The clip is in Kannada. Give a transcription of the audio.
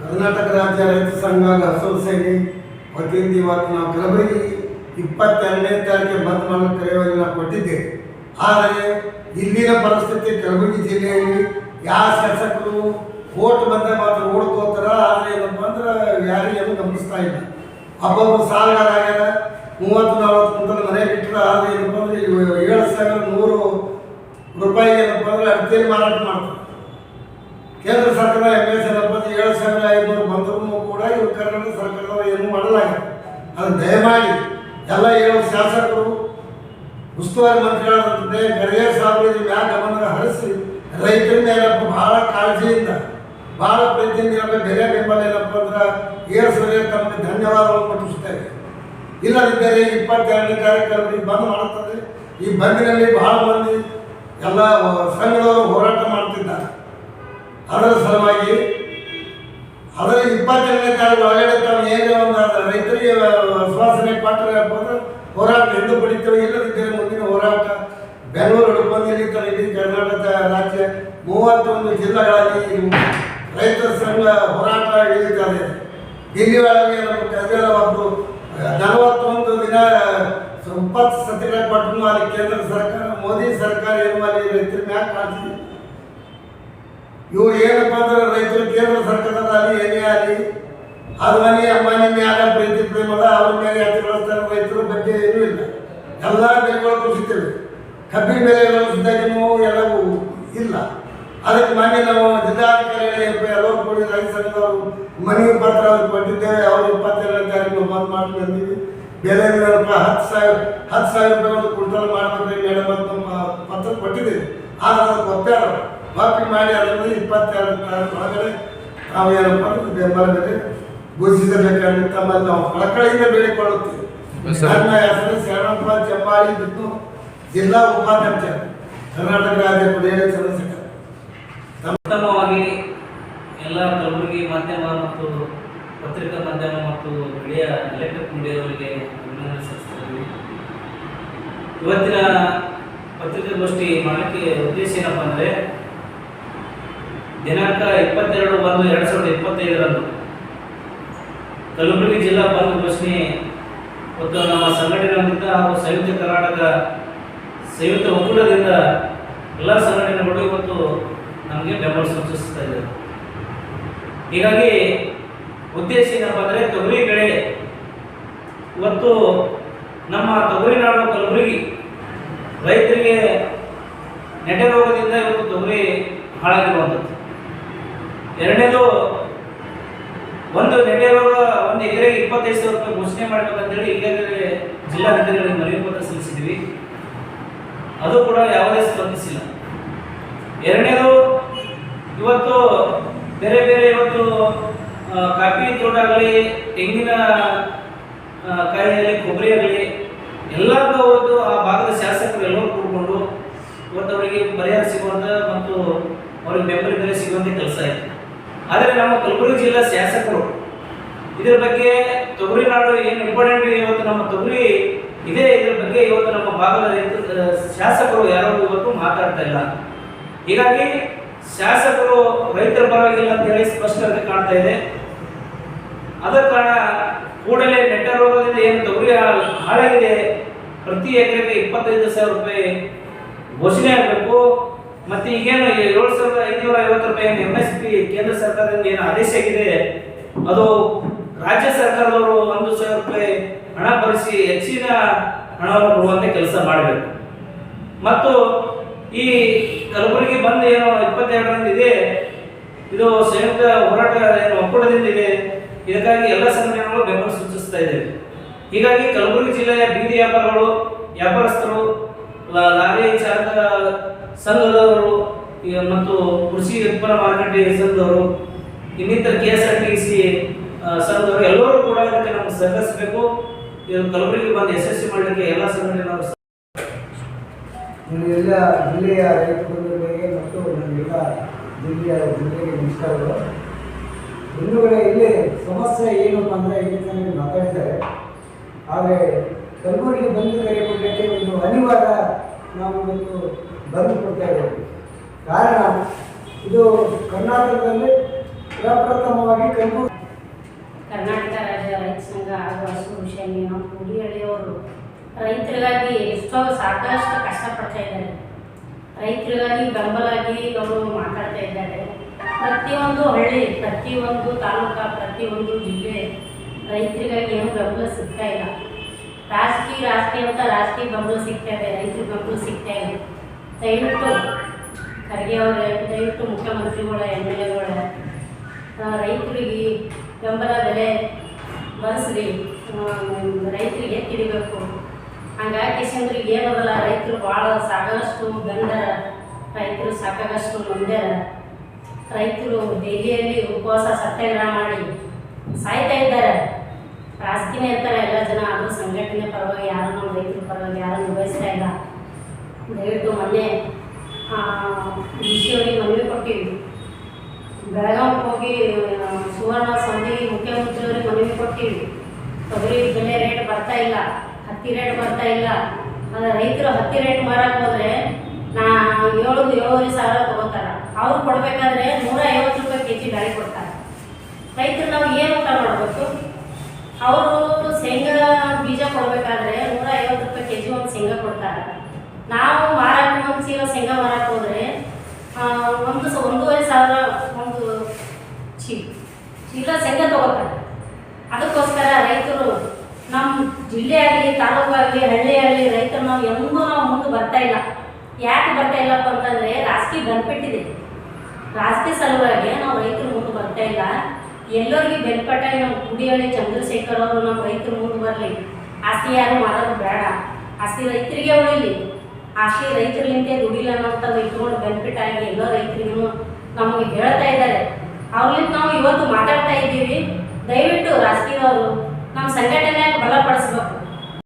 ಕರ್ನಾಟಕ ರಾಜ್ಯ ರೈತ ಸಂಘ ಹಸಿರು ಸೇನೆ ವತಿಯಿಂದ ಇವತ್ತು ನಾವು ಕಲಬುರಗಿ ಇಪ್ಪತ್ತೆರಡನೇ ತಾರೀಕಿಗೆ ಬಂದ್ ಮಾಡಲು ಕರೆಯುವಲ್ಲಿ ಕೊಟ್ಟಿದ್ದೇವೆ. ಆದರೆ ಇಲ್ಲಿನ ಪರಿಸ್ಥಿತಿ ಕಲಬುರಗಿ ಜಿಲ್ಲೆಯಲ್ಲಿ ಯಾವ ಶಾಸಕರು ಓಟ್ ಬಂದರೆ ಮಾತ್ರ ಓಡ್ಕೋತಾರ ಆದರೆ ಏನಪ್ಪ ಅಂದ್ರೆ ಯಾರಿಗೂ ಗಮನಿಸ್ತಾ ಇಲ್ಲ. ಒಬ್ಬೊಬ್ಬರು ಸಾಲಗಾರ ಆಗ್ಯಾರ, ಮೂವತ್ತು, ನಲವತ್ತು ಕುಂಟಲ್ ಮನೆ ಬಿಟ್ಟರೆ ಆದರೆ ಏನಪ್ಪ ಅಂದ್ರೆ ಏಳು ಸಾವಿರ ನೂರು ರೂಪಾಯಿಗೆ ಏನಪ್ಪ ಅಂದ್ರೆ ಅಡಿಕೆಯಲ್ಲಿ ಮಾರಾಟ ಮಾಡ್ತಾರೆ. ಕೇಂದ್ರ ಸರ್ಕಾರ ಎಂ ಎಸ್ ಏನಪ್ಪ ಏಳು ಸಾವಿರ ಐದುನೂರು ಬಂದರೂ ಕೂಡ ಇವರು ಕರ್ನಾಟಕ ಸರ್ಕಾರದವರು ಏನು ಮಾಡಲಾಗಿದೆ ಅದು ದಯಮಾಡಿ ಎಲ್ಲ ಏಳು ಶಾಸಕರು, ಉಸ್ತುವಾರಿ ಮಂತ್ರಿಗಳಾದಂತೆ ಗರಿಯರ್ ಸಾಹೇಬರು ಇದ್ರ ಮ್ಯಾಗ ಗಮನ ಹರಿಸಿ, ರೈತರ ಮೇಲಪ್ಪ ಬಹಳ ಕಾಳಜಿಯಿಂದ ಭಾಳ ಪ್ರೀತಿಯಿಂದ ಏನಪ್ಪ ಬೆಲೆ ಬೆಂಬಲ ಏನಪ್ಪ ಅಂದ್ರೆ ಏರ್ಸೋರಿಗೆ ತಮಗೆ ಧನ್ಯವಾದಗಳನ್ನು ಮುಟ್ಟಿಸ್ತೇವೆ ಇಲ್ಲದಿದ್ದರೆ ಇಪ್ಪತ್ತೆರಡನೇ ತಾರೀಕು ಬಂದ್ ಮಾಡುತ್ತದೆ. ಈ ಬಂದಿನಲ್ಲಿ ಬಹಳ ಮಂದಿ ಎಲ್ಲ ಸಂಘದವರು ಹೋರಾಟ ಮಾಡ್ತಿದ್ದಾರೆ. ಅದರ ಸಲುವಾಗಿ ಅದರ ಇಪ್ಪತ್ತೆರಡನೇ ತಾರೀಕು ಒಳಗಡೆ ಏನೇ ಒಂದು ರೈತರಿಗೆ ವಿಶ್ವಾಸನೆ ಕೊಟ್ಟರೆ ಹೋರಾಟ ಎಂದು ಪಡಿತೇವೆ ಇಲ್ಲದಿದ್ದರೆ ಮುಂದಿನ ಹೋರಾಟ ಬೆಂಗಳೂರು ಹುಡುಕಂದಲ್ಲಿ ಇಡೀ ಕರ್ನಾಟಕ ರಾಜ್ಯ ಮೂವತ್ತೊಂದು ಜಿಲ್ಲೆಗಳಲ್ಲಿ ರೈತ ಸಂಘ ಹೋರಾಟ ಇಳಿದಿದ್ದಾರೆ. ದಿಲ್ಲಿ ಒಳಗೆ ನಮ್ಮ ಒಬ್ಬರು ನಲವತ್ತೊಂದು ದಿನ ಇಪ್ಪತ್ತು ಸತಿಗಳ ಕೊಟ್ಟರು ಅಲ್ಲಿ ಕೇಂದ್ರ ಸರ್ಕಾರ, ಮೋದಿ ಸರ್ಕಾರ ಏನು ರೈತರ ಮ್ಯಾಕ್ ಕಾಳ್ತಿದೆ ಇವ್ರು ಏನಪ್ಪ ಅಂದ್ರೆ ರೈತರು ಕೇಂದ್ರ ಸರ್ಕಾರದ ಅಲ್ಲಿ ಏನೇ ಆಗಲಿ ಅದ್ಮನಿ ಅಮ್ಮನಿ ಮ್ಯಾಲ ಪ್ರೀತಿ ಪ್ರೇಮದ ಅವ್ರ ಮೇಲೆ ಹಚ್ಚಿಕೊಳ್ತಾರೆ ರೈತರು, ಬಗ್ಗೆ ಏನೂ ಇಲ್ಲ. ಎಲ್ಲ ಬೆಲೆಗಳು ಕುಸಿತೀವಿ. ಕಬ್ಬಿನ ಬೆಲೆಗಳು ಸುದ್ದಾಗಿನೂ ಎಲ್ಲವೂ ಇಲ್ಲ. ಅದಕ್ಕೆ ಮೊನ್ನೆ ನಾವು ಜಿಲ್ಲಾಧಿಕಾರಿಗಳಿಗೆ ಎಲ್ಲರೂ ಕೂಡಿ ರೈತ ಸಂಘದವರು ಮನವಿ ಪತ್ರ ಅವ್ರಿಗೆ ಕೊಟ್ಟಿದ್ದೇವೆ. ಅವರು ಇಪ್ಪತ್ತೆರಡನೇ ತಾರೀಕು ಬಂದ್ ಮಾಡಿ ಬಂದೀವಿ ಬೆಲೆ ಏನಪ್ಪ, ಹತ್ತು ಸಾವಿರ ಹತ್ತು ಸಾವಿರ ರೂಪಾಯಿ ಒಂದು ಕುಂಟಲ್ ಮಾಡ್ಬೇಕ್ರಿ ಮೇಡಮ್ ಅಂತ ಪತ್ರ ಕೊಟ್ಟಿದ್ದೀವಿ. ಆದ್ರೆ ಅದಕ್ಕೆ ಒಪ್ಪ್ಯಾರ ವಾಪಿ ಮಾಡಿ ಅದರಲ್ಲಿ ಇಪ್ಪತ್ತೆರಡು ಒಳಗಡೆ ನಾವು ಏನಪ್ಪ ಅಂದ್ರೆ ಬೆಂಬಲ ಬೆಲೆ ಘೋಷಿಸಬೇಕಾಗಿ ತಮ್ಮಲ್ಲಿ ನಾವು ಕಳಕಳಿಯಿಂದ ಬೇಡಿಕೊಳ್ಳುತ್ತೇವೆ. ನನ್ನ ಹೆಸರು ಶರಣಪ್ಪ ಚಂಬಾಳಿ ಬಿಟ್ಟು ಜಿಲ್ಲಾ ಉಪಾಧ್ಯಕ್ಷ ಕರ್ನಾಟಕ ರಾಜ್ಯ ಕುಡಿಯಲು ಸದಸ್ಯ ಉತ್ತಮವಾಗಿ ಎಲ್ಲ ಕಲಬುರಗಿ ಮಾಧ್ಯಮ ಮತ್ತು ಪತ್ರಿಕಾ ಮಾಧ್ಯಮ ಮತ್ತು ಬೆಳೆಯ ಎಲೆಕ್ಟ್ರಿಕ್ ಮೀಡಿಯಾವರಿಗೆ ಅಭಿನಂದನೆ ಸಲ್ಲಿಸ್ತೀವಿ ಇವತ್ತಿನ ಪತ್ರಿಕಾಗೋಷ್ಠಿ ಮಾಡಲಿಕ್ಕೆ ಉದ್ದೇಶ ಏನಪ್ಪ ಅಂದರೆ ದಿನಾಂಕ ಇಪ್ಪತ್ತೆರಡು ಒಂದು ಎರಡು ಸಾವಿರದ ಇಪ್ಪತ್ತೈದರಂದು ಕಲಬುರಗಿ ಜಿಲ್ಲಾ ಬಂದ್ ಘೋಷಣೆ ಮತ್ತು ನಮ್ಮ ಸಂಘಟನೆಗಳಿಂದ ಹಾಗೂ ಸಂಯುಕ್ತ ಕರ್ನಾಟಕ ಸಂಯುಕ್ತ ಒಕ್ಕೂಟದಿಂದ ಎಲ್ಲ ಸಂಘಟನೆಗಳು ಇವತ್ತು ನಮಗೆ ಬೆಂಬಲ ಸೂಚಿಸ್ತಾ ಇದೆ ಹೀಗಾಗಿ ಉದ್ದೇಶ ಏನಪ್ಪ ಅಂದರೆ ತೊಗರಿ ಬೆಳೆ ಇವತ್ತು ನಮ್ಮ ತೊಗರಿ ನಾಡು ಕಲಬುರಗಿ ರೈತರಿಗೆ ನೆಟೆ ರೋಗದಿಂದ ಇವತ್ತು ತೊಗರಿ ಹಾಳಾಗಿರುವಂಥದ್ದು. ಎರಡನೇದು, ಒಂದು ರೋಗ ಒಂದು ಎಕರೆಗೆ ಇಪ್ಪತ್ತೈದು ಸಾವಿರ ರೂಪಾಯಿ ಘೋಷಣೆ ಮಾಡಬೇಕಂತೇಳಿ ಈಗಾಗಲೇ ಜಿಲ್ಲಾಧಿಕಾರಿಗಳಿಗೆ ಮನವಿ ಪತ್ರ ಸಲ್ಲಿಸಿದ್ವಿ ಅದು ಕೂಡ ಯಾವುದೇ ಸ್ಪಂದಿಸಿಲ್ಲ. ಎರಡನೇದು, ಇವತ್ತು ಬೇರೆ ಬೇರೆ ಇವತ್ತು ಕಾಫಿ ತೋಟ ಆಗಲಿ ತೆಂಗಿನ ಕಾಯಿಯಲ್ಲಿ ಕೊಬ್ಬರಿ ಆಗಲಿ, ಎಲ್ಲರಿಗೂ ಇವತ್ತು ಆ ಭಾಗದ ಶಾಸಕರು ಎಲ್ಲರೂ ಕೂಡಿಕೊಂಡು ಇವತ್ತು ಅವರಿಗೆ ಪರಿಹಾರ ಸಿಗುವಂಥ ಮತ್ತು ಅವರಿಗೆ ಬೆಂಬಲ ಬೆಲೆ ಸಿಗುವಂಥ ಕೆಲಸ ಆಯಿತು. ಆದರೆ ನಮ್ಮ ಕಲಬುರಗಿ ಜಿಲ್ಲಾ ಶಾಸಕರು ಇದರ ಬಗ್ಗೆ ತೊಗರಿ ನಾಡು ಏನು ಇಂಪಾರ್ಟೆಂಟ್ ಇವತ್ತು ನಮ್ಮ ತೊಗರಿ ಇದೆ, ಇದರ ಬಗ್ಗೆ ಇವತ್ತು ನಮ್ಮ ಭಾಗದ ಶಾಸಕರು ಯಾರು ಇವತ್ತು ಮಾತಾಡ್ತಾ ಇಲ್ಲ. ಹೀಗಾಗಿ ಶಾಸಕರು ರೈತರ ಪರವಾಗಿಲ್ಲ ಅಂತ ಹೇಳಿ ಸ್ಪಷ್ಟವಾಗಿ ಕಾಣ್ತಾ ಇದೆ. ಅದ ಕಾರಣ ಕೂಡಲೇ ನೆಟ್ಟ ರೋಗದಿಂದ ಏನು ತೊಗರಿ ಹಾಳಾಗಿದೆ. ಪ್ರತಿ ಎಕರೆಗೆ ಇಪ್ಪತ್ತೈದು ಸಾವಿರ ರೂಪಾಯಿ ಘೋಷಣೆ ಆಗಬೇಕು. ಮತ್ತೆ ಈಗೇನು ಏಳು ಸಾವಿರದ ಐನೂರ ಐವತ್ತು ರೂಪಾಯಿ ಎಂ ಎಸ್ ಪಿ ಕೇಂದ್ರ ಸರ್ಕಾರದಿಂದ ಏನು ಆದೇಶ ಆಗಿದೆ? ಅದು ರಾಜ್ಯ ಸರ್ಕಾರದವರು ಒಂದು ಸಾವಿರ ರೂಪಾಯಿ ಹಣ ಭರಿಸಿ ಹೆಚ್ಚಿನ ಹಣವನ್ನು ಕೊಡುವಂತೆ ಕೆಲಸ ಮಾಡಬೇಕು. ಮತ್ತು ಈ ಕಲಬುರಗಿ ಬಂದ್ ಏನು ಇಪ್ಪತ್ತೆರಡರಂದು ಇದೆ. ಇದು ಸಂಯುಕ್ತ ಹೋರಾಟ ಏನು ಒಕ್ಕೂಟದಿಂದ ಇದೆ. ಇದಕ್ಕಾಗಿ ಎಲ್ಲ ಸಂಘಟನೆಗಳು ಬೆಂಬಲ ಸೂಚಿಸ್ತಾ ಇದೆ. ಹೀಗಾಗಿ ಕಲಬುರಗಿ ಜಿಲ್ಲೆಯ ಬೀದಿ ವ್ಯಾಪಾರಗಳು, ವ್ಯಾಪಾರಸ್ಥರು ಲಾರಿ ಚಾಲಕ ಸಂಘದವರು ಮತ್ತು ಕೃಷಿ ಉತ್ಪನ್ನ ಮಾರುಕಟ್ಟೆ ಸಂಘದವರು, ಇನ್ನಿತರ K S R T C ಸಂಘದವರು ಎಲ್ಲರೂ ಕೂಡ ಇದಕ್ಕೆ ನಮ್ಗೆ ಸಹಕರಿಸಬೇಕು. ಇದು ಕಲಬುರಗಿ ಬಂದು ಯಶಸ್ವಿ ಮಾಡಲಿಕ್ಕೆ ಎಲ್ಲ ಸಂಘಟನೆ ನಾವು ಎಲ್ಲ ಜಿಲ್ಲೆಯ ರೈತ ಬಂಧುಗಳಿಗೆ ಮತ್ತು ನನ್ನೆಲ್ಲ ಜಿಲ್ಲೆಯ ಜಿಲ್ಲೆಗೆ ನಮಸ್ಕಾರಗಳು. ಹಿಂದುಗಡೆ ಇಲ್ಲಿ ಸಮಸ್ಯೆ ಏನಪ್ಪ ಅಂದರೆ ಇಲ್ಲಿ ನನಗೆ ಮಾತಾಡ್ತಾರೆ. ಆದರೆ ಕಲಬುರಗಿ ಬಂದು ಕರೆ ಒಂದು ಅನಿವಾರ್ಯ ನಾವು ಇವತ್ತು ಬಂದು ಕೊಡ್ತಾ ಇದ್ದೇವೆ. ಕಾರಣ, ಇದು ಕರ್ನಾಟಕದಲ್ಲಿ ಪ್ರಪ್ರಥಮವಾಗಿ ಕರ್ನಾಟಕ ರಾಜ್ಯ ರೈತ ಸಂಘ ಹಾಗೂ ಹಸು ವಿಷಯ ನಮ್ಮ ಗುಡಿಹಳ್ಳಿಯವರು ರೈತರಿಗಾಗಿ ಎಷ್ಟೋ ಸಾಕಷ್ಟು ಕಷ್ಟಪಡ್ತಾ ಇದ್ದಾರೆ. ರೈತರಿಗಾಗಿ ಬೆಂಬಲಾಗಿ ಅವರು ಮಾತಾಡ್ತಾ ಇದ್ದಾರೆ. ಪ್ರತಿಯೊಂದು ಹಳ್ಳಿ, ಪ್ರತಿಯೊಂದು ತಾಲೂಕು, ಪ್ರತಿಯೊಂದು ಜಿಲ್ಲೆ ರೈತರಿಗಾಗಿ ಏನು ಬೆಂಬಲ ಸಿಗ್ತಾ ಇಲ್ಲ. ರಾಜಕೀಯ ರಾಜಕೀಯ ಅಂತ ರಾಜಕೀಯ ಬೆಂಬಲ ಸಿಗ್ತಾ ಇದೆ, ರೈತರ ಬೆಂಬಲ ಸಿಗ್ತಾ ಇದೆ. ದಯವಿಟ್ಟು ಖರ್ಗೆ ಅವರ, ದಯವಿಟ್ಟು ಮುಖ್ಯಮಂತ್ರಿಗಳ ಎಂ ಎಲ್ ಎಗಳ ರೈತರಿಗೆ ಬೆಂಬಲ ಬೆಲೆ ಬರೆಸ್ರಿ ರೈತರಿಗೆ ತಿಳಿಬೇಕು. ಹಂಗಾಗಿ ಕಿಶಂದ್ರಿಗೆ ಏನದಲ್ಲ ರೈತರು ಭಾಳ ಸಾಕಷ್ಟು ಬಂದಾರ ರೈತರು ಸಾಕಾಗಷ್ಟು ನೊಂದ್ಯಾರ ರೈತರು ದೆಹಲಿಯಲ್ಲಿ ಉಪವಾಸ ಸತ್ಯಾಗ್ರಹ ಮಾಡಿ ಸಾಯ್ತಾ ಇದ್ದಾರೆ. ರಾಜಕೀಯ ಇರ್ತಾರೆ ಎಲ್ಲ ಜನ ಆದರೂ ಸಂಘಟನೆ ಪರವಾಗಿ ಯಾರು ನಮ್ಮ ರೈತರ ಪರವಾಗಿ ಯಾರು ನಿಭಾಯಿಸ್ತಾ ಇಲ್ಲ. ದಯವಿಟ್ಟು ಮೊನ್ನೆ ಡಿ ಸಿ ಅವರಿಗೆ ಮನವಿ ಕೊಟ್ಟಿವಿ ಬೆಳಗಾವಿಗೆ ಹೋಗಿ ಸುವರ್ಣ ಸೌದಿ ಮುಖ್ಯಮಂತ್ರಿಯವರಿಗೆ ಮನವಿ ಕೊಟ್ಟಿವಿ ತೊಗರಿ ಬೆಲೆ ರೇಟ್ ಬರ್ತಾ ಇಲ್ಲ, ಹತ್ತಿ ರೇಟ್ ಬರ್ತಾ ಇಲ್ಲ. ಆದರೆ ರೈತರು ಹತ್ತಿ ರೇಟ್ ಮಾರಕ್ಕೆ ಹೋದರೆ ನಾ ಏಳು ಏಳುವರೆ ಸಾವಿರ ತಗೋತಾರ. ಅವ್ರು ಕೊಡಬೇಕಾದ್ರೆ ನೂರ ಐವತ್ತು ರೂಪಾಯಿ ಕೆ ಜಿ ಗಾಳಿ ಕೊಡ್ತಾರೆ. ರೈತರು ನಾವು ಏನು ಊಟ ಮಾಡಬೇಕು? ಅವರು ಶೇಂಗಾ ಬೀಜ ಕೊಡಬೇಕಾದ್ರೆ ನೂರ ಐವತ್ತು ರೂಪಾಯಿ ಕೆ ಜಿ ಒಂದು ಶೇಂಗಾ ಕೊಡ್ತಾರೆ. ನಾವು ಮಾರಾಟ ಒಂದು ಚೀಲ ಶೇಂಗಾ ಮಾರಕ್ಕೆ ಹೋದರೆ ಒಂದು ಒಂದೂವರೆ ಸಾವಿರ ಒಂದು ಚೀಲ ಚೀಲ ಶೇಂಗಾ ತಗೋತಾರೆ. ಅದಕ್ಕೋಸ್ಕರ ರೈತರು ನಮ್ಮ ಜಿಲ್ಲೆ ಆಗಲಿ ತಾಲೂಕು ಆಗಲಿ ಹಳ್ಳಿ ಆಗಲಿ ರೈತರು ನಾವು ಎಂದೂ ನಾವು ಮುಂದೆ ಬರ್ತಾ ಇಲ್ಲ. ಯಾಕೆ ಬರ್ತಾ ಇಲ್ಲಪ್ಪ ಅಂತಂದರೆ ರಾಜಕೀಯ ಬಂದ್ಬಿಟ್ಟಿದೆ ರಾಜಕೀಯ ಸಲುವಾಗಿ ನಾವು ರೈತರು ಮುಂದೆ ಬರ್ತಾ ಇಲ್ಲ. ಎಲ್ಲರಿಗೆ ಬೆಲ್ಪಟ್ಟ ನಾವು ಕುಡಿಹಳ್ಳಿ ಚಂದ್ರಶೇಖರ್ ಅವರು ನಮ್ಮ ರೈತರು ಮುಂದೆ ಬರಲಿ. ಆಸ್ತಿ ಯಾರು ಮಾಡೋದು ಬೇಡ. ಆಸ್ತಿ ರೈತರಿಗೆ ಉಳಿಲಿ ಆಸ್ತಿ ರೈತರಿಗಿಂತ ದುಡಿಲ್ಲ ಅನ್ನೋಂಥದ್ದು ಇಟ್ಕೊಂಡು ಬೆನಿಫಿಟ್ ಆಗಿ ಎಲ್ಲ ರೈತರಿಗೂ ನಮಗೆ ಹೇಳ್ತಾ ಇದ್ದಾರೆ. ಅವ್ರಿಂದ ನಾವು ಇವತ್ತು ಮಾತಾಡ್ತಾ ಇದ್ದೀವಿ. ದಯವಿಟ್ಟು ರಾಜಕೀಯದವರು ನಮ್ಮ ಸಂಘಟನೆ